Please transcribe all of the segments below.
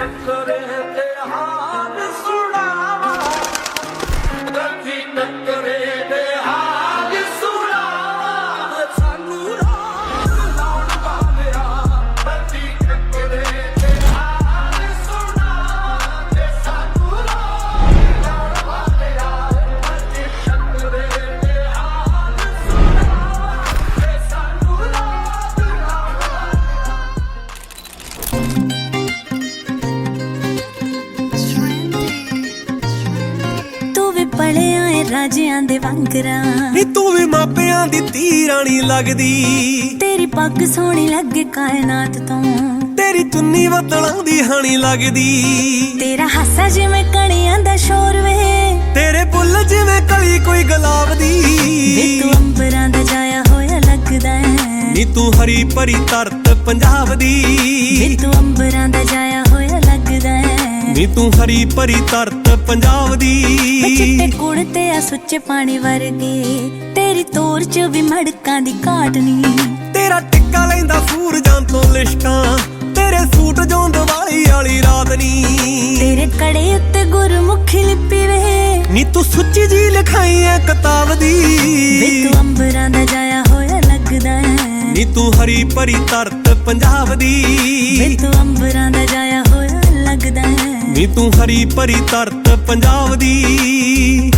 সাক্ষরে হাতে ਰਾਜਿਆਂ ਦੇ ਵਾਂਗਰਾਂ। ਨੀ ਤੂੰ ਵੀ ਮਾਪਿਆਂ ਦੀ ਧੀ ਰਾਣੀ ਲੱਗਦੀ। ਤੇਰੀ ਪੱਗ ਸੋਹਣੀ ਲੱਗੇ ਕਾਇਨਾਤ ਤੋਂ। ਤੇਰੀ ਚੁੰਨੀ ਬੱਦਲਾਂ ਦੀ ਹਾਣੀ ਲੱਗਦੀ। ਤੇਰਾ ਹਾਸਾ ਜਿਵੇਂ ਕਣੀਆਂ ਦਾ ਸ਼ੋਰ ਵੇ। ਤੇਰੇ ਬੁੱਲ ਜਿਵੇਂ ਕਲੀ ਕੋਈ ਗੁਲਾਬ ਵੇ ਦੀ ਤੂੰ ਅੰਬਰਾਂ ਦਾ ਜਾਇਆ ਹੋਇਆ ਲੱਗਦਾ ਨੀ ਤੂੰ ਹਰੀ ਭਰੀ ਧਰਤ ਪੰਜਾਬ ਵੇ ਦੀ ਤੂੰ ਅੰਬਰਾਂ ਦਾ ਜਾਇਆ ਨੀ ਤੂੰ ਹਰੀ ਭਰੀ ਧਰਤ ਪੰਜਾਬ ਵੇ ਦੀ। ਚਿੱਟੇ ਕੁੜਤੇ ਆ ਸੁੱਚੇ ਪਾਣੀ ਵਰਗੇ ਤੇਰੀ ਤੋਰ ਚ ਵੀ ਮੜਕਾਂ ਦੀ ਘਾਟ ਨਹੀਂ ਤੇਰਾ ਟਿੱਕਾ ਲੈਂਦਾ ਸੂਰਜਾਂ ਤੋਂ ਲਿਸ਼ਕਾਂ ਤੇਰੇ ਸੂਟ ਜੋਂ ਦਿਵਾਲੀ ਵਾਲੀ ਰਾਤ ਨੀ। ਤੇਰੇ ਕੜੇ ਉੱਤੇ ਗੁਰਮੁਖੀ ਲਿਪੀ ਵੇ ਨੀ ਤੂੰ ਸੁੱਚੀ ਜੀ ਲਿਖਾਈ ਐ ਕਿਤਾਬ ਵੇ ਦੀ ਤੂੰ ਅੰਬਰਾਂ ਦਾ ਜਾਇਆ ਹੋਇਆ ਲੱਗਦਾ ਨੀ ਤੂੰ ਹਰੀ ਭਰੀ ਧਰਤ ਪੰਜਾਬ ਵੇ ਦੀ ਤੂੰ ਅੰਬਰਾਂ ਦਾ ਨੀ ਤੂੰ ਹਰੀ ਭਰੀ ਧਰਤ ਪੰਜਾਬ ਦੀ।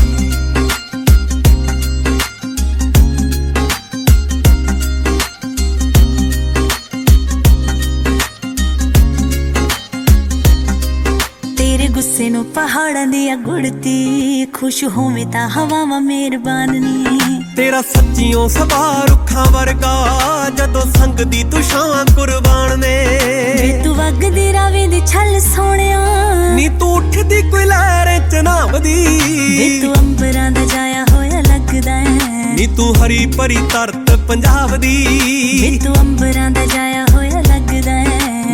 ਤੇਰੇ ਗੁੱਸੇ ਨੂੰ ਪਹਾੜਾਂ ਦੀ ਗੁੜਤੀ ਖੁਸ਼ ਹੋਵੇਂ ਤਾਂ ਹਵਾਵਾਂ ਮਿਹਰਬਾਨ। ਨੀ ਤੇਰਾ ਸੱਚੀਓ ਸਭਾ ਰੁੱਖਾਂ ਵਰਗਾ ਜਦੋਂ ਸੰਗ ਦੀ ਤੂੰ ਛਾਂ ਕੁਰਬਾਨ ਨੇ। ਵੇ ਤੂੰ ਵਗਦੀ ਰਾਵੀ ਦੀ ਛੱਲ ਸੋਹਣਿਆ ਨੀ ਤੂੰ ਉੱਠਦੀ ਕੋਈ ਲਹਿਰ ਚ ਨਾਵਦੀ ਤੂੰ ਅੰਬਰਾਂ ਦਾ ਜਾਇਆ ਹੋਇਆ ਲੱਗਦਾ ਨੀ ਤੂੰ ਹਰੀ ਭਰੀ ਧਰਤ ਪੰਜਾਬ ਦੀ। ਤੂੰ ਅੰਬਰਾਂ ਦਾ ਜਾਇਆ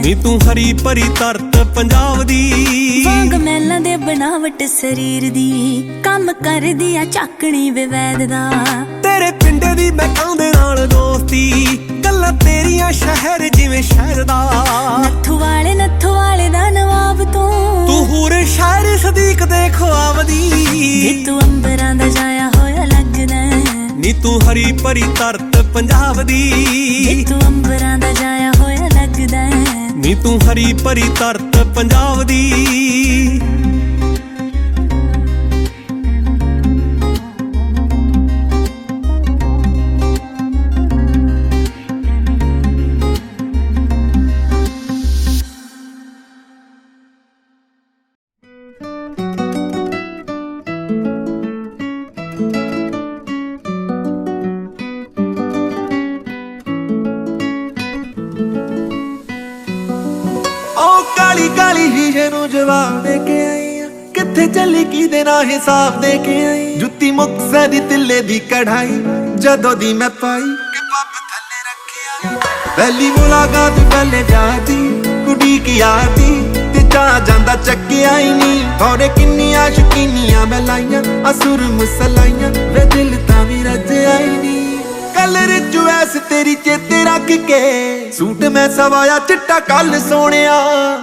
ਨੀ ਤੂੰ ਹਰੀ ਭਰੀ ਧਰਤ ਪੰਜਾਬ ਦੀ। ਵਾਂਗ ਮਹਿਲਾਂ ਦੇ ਬਣਾਵਟ ਸਰੀਰ ਦੀ ਕੰਮ ਕਰਦੀ ਆ ਚਾਕਣੀ ਵਿਵੈਦ ਦਾ। ਤੇਰੇ ਪਿੰਡੇ ਦੀ ਮੈਂ ਕਾਂਦੇ ਨਾਲ ਦੋਸਤੀ ਗੱਲਾਂ ਤੇਰੀਆਂ ਸ਼ਹਿਰ ਜਿਵੇਂ ਸ਼ਹਿਰ ਦਾ। ਨੱਥੂ ਵਾਲੇ ਨੱਥੂ ਵਾਲੇ ਦਾ ਨਵਾਬ ਤੂੰ। ਤੂੰ ਹੂਰ ਸ਼ਾਇਰ ਸਦੀਕ ਦੇ ਖੁਆਬ ਵੇ ਦੀ ਤੂੰ ਅੰਬਰਾਂ ਦਾ ਜਾਇਆ ਹੋਇਆ ਲੱਗਦਾ ਨੀ ਤੂੰ ਹਰੀ ਭਰੀ ਧਰਤ ਪੰਜਾਬ ਵੇ ਦੀ ਤੂੰ ਅੰਬਰਾਂ ਦਾ ਜਾਇਆ ਹੋਇਆ ਲੱਗਦਾ ਹੈ। ਨੀ ਤੂੰ ਹਰੀ ਭਰੀ ਧਰਤ ਪੰਜਾਬ ਦੀ। ਕਾਲੀ ਕਾਲੀ ਸ਼ੀਸ਼ੇ ਨੂੰ ਜਵਾਬ ਦੇ ਕੇ ਆਈ ਆ। ਕਿੱਥੇ ਚੱਲੀ ਕਿਹਦੇ ਨਾਲ ਹਿਸਾਬ ਦੇ ਕੇ ਆਈ? ਜੁੱਤੀ ਮੁਕਸੇ ਦੀ ਤਿੱਲੇ ਦੀ ਕਢਾਈ। ਜਦੋਂ ਦੀ ਮੈਂ ਪਾਈ ਕਿ ਪੱਪ ਥੱਲੇ ਰੱਖਿਆ। ਪਹਿਲੀ ਮੁਲਾਕਾਤ ਪਹਿਲੇ ਜਾਤੀ ਕੁੜੀ ਕੀ ਆਤੀ ਤੇ ਜਾ ਜਾਂਦਾ ਚੱਕਿਆ ਹੀ ਨਹੀਂ। ਥੋੜੇ ਕਿੰਨੀਆਂ ਸ਼ਕੀਨੀਆਂ ਮੈਂ ਲਾਈਆਂ, ਅਸੁਰ ਮੁਸਲਾਈਆਂ, ਵੇ ਦਿਲ ਤਾਂ ਵੀ ਰੱਜਿਆ ਹੀ ਨਹੀਂ। ਕਲਰ ਚੁਐਸ ਤੇਰੀ ਚੇਤੇ ਰੱਖ ਕੇ। ਸੂਟ ਮੈਂ ਸਵਾਇਆ ਚਿੱਟਾ ਕੱਲ ਸੋਹਣਿਆ।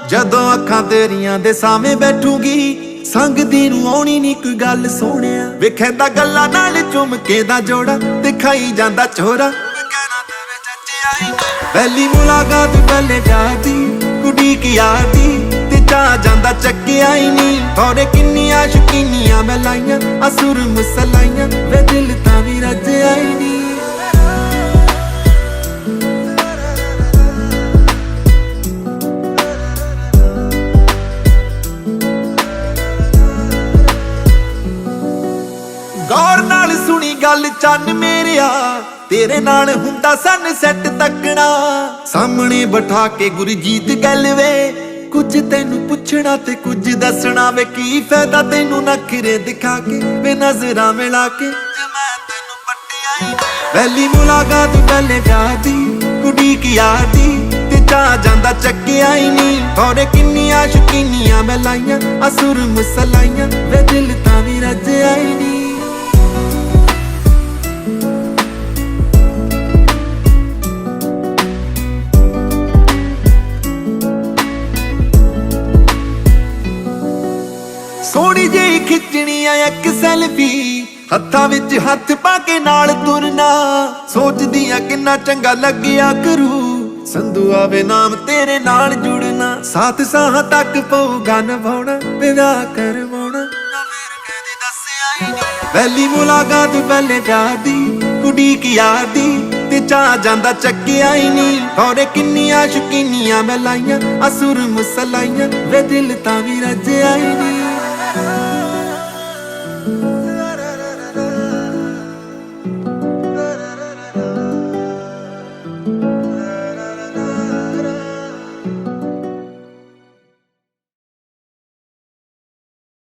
ਜਦੋਂ ਅੱਖਾਂ ਤੇਰੀਆਂ ਦੇ ਸਾਹਮਣੇ ਬੈਠੂਗੀ, ਸੰਗ ਦੀ ਨੂੰ ਆਉਣੀ ਨਹੀਂ ਕੋਈ ਗੱਲ ਸੋਹਣਿਆ। ਵੇਖੈਂਦਾ ਗੱਲਾਂ ਨਾਲ ਚੁੰਮਕੇ ਦਾ ਜੋੜਾ, ਦਿਖਾਈ ਜਾਂਦਾ ਚੋਰਾ। ਕਹਿਣਾ ਪਹਿਲੀ ਮੁਲਾਕਾਤ ਪਹਿਲੇ ਜਾਤੀ ਕੁੜੀ ਕੀ ਆਤੀ ਤੇ ਚਾ ਜਾਂਦਾ ਚੱਕਿਆ ਹੀ ਨਹੀਂ। ਥੋੜੇ ਕਿੰਨੀਆਂ ਸ਼ਕੀਨੀਆਂ ਮੈਂ ਲਾਈਆਂ, ਅਸੁਰ ਮੁਸਲਾਈਆਂ, ਵੇ ਦਿਲ ਤਾਂ ਵੀ ਸੁਣੀ ਚੰਨ ਮੇਰਿਆ, ਤੇਰੇ ਨਾਲ ਹੁੰਦਾ ਸਨ ਤੱਕਣਾ। ਸਾਹਮਣੇ ਬਿਠਾ ਕੇ ਗੁਰਜੀਤ ਗੱਲ ਵੇ ਕੁਝ ਤੈਨੂੰ ਪੁੱਛਣਾ ਤੇ ਕੁਝ ਦੱਸਣਾ ਵੇ, ਕੀ ਫਾਇਦਾ ਤੈਨੂੰ ਨਖਰੇ ਦਿਖਾ ਕੇ, ਵੇ ਨਜ਼ਰਾਂ ਮਿਲਾ ਕੇ। ਜੇ ਮੈਂ ਤੈਨੂੰ ਪੱਟਿਆ ਹੀ ਪਹਿਲੀ ਮੁਲਾਕਾਤ ਪਹਿਲੇ ਜਾਤੀ ਕੁੜੀ ਕੀ ਆਤੀ ਤੇ ਚਾ ਜਾਂਦਾ ਚੱਕਿਆ ਹੀ ਨਹੀਂ ਥੋੜੇ ਕਿੰਨੀਆਂ ਸ਼ਕੀਨੀਆਂ ਮੈਂ ਲਾਈਆਂ ਅਸੁਰ ਮੁਸਲਾਈਆਂ, ਵੇ ਦਿਲ ਤਾਂ ਵੀ ਰੱਜਿਆ ਹੀ ਨਹੀਂ ਸੋਹਣੀ ਖਿੱਚਣੀ ਆ ਇੱਕ ਸੈਲਫੀ। ਹੱਥਾਂ ਵਿੱਚ ਹੱਥ ਪਾ ਕੇ ਨਾਲ ਤੁਰਨਾ। ਸੋਚਦੀ ਆ ਕਿੰਨਾ ਚੰਗਾ ਲੱਗਿਆ ਕਰੂ। ਸੰਧੂ ਆਵੇ ਨਾਮ ਤੇਰੇ ਨਾਲ ਜੁੜਨਾ। ਸਾਥ ਸਾਹਾਂ ਤੱਕ ਪਊਗਾ ਨਿਭਾਉਣਾ ਵਿਆਹ ਕਰਵਾਉਣਾ। ਪਹਿਲੀ ਮੁਲਾਕਾਤ ਪਹਿਲੇ ਜਾਦੀ ਕੁੜੀ ਕੀ ਯਾਦੀ ਤੇ ਚਾ ਜਾਂਦਾ ਚੱਕਿਆ ਹੀ ਨਹੀਂ। ਥੋੜੇ ਕਿੰਨੀਆਂ ਸ਼ਕੀਨੀਆਂ ਮੈਂ ਲਾਈਆਂ ਅਸੁਰ ਮੁਸਲਾਈਆਂ, ਵੇ ਦਿਲ ਤਾਂ ਵੀ ਰੱਜਿਆ ਹੀ ਨਹੀਂ।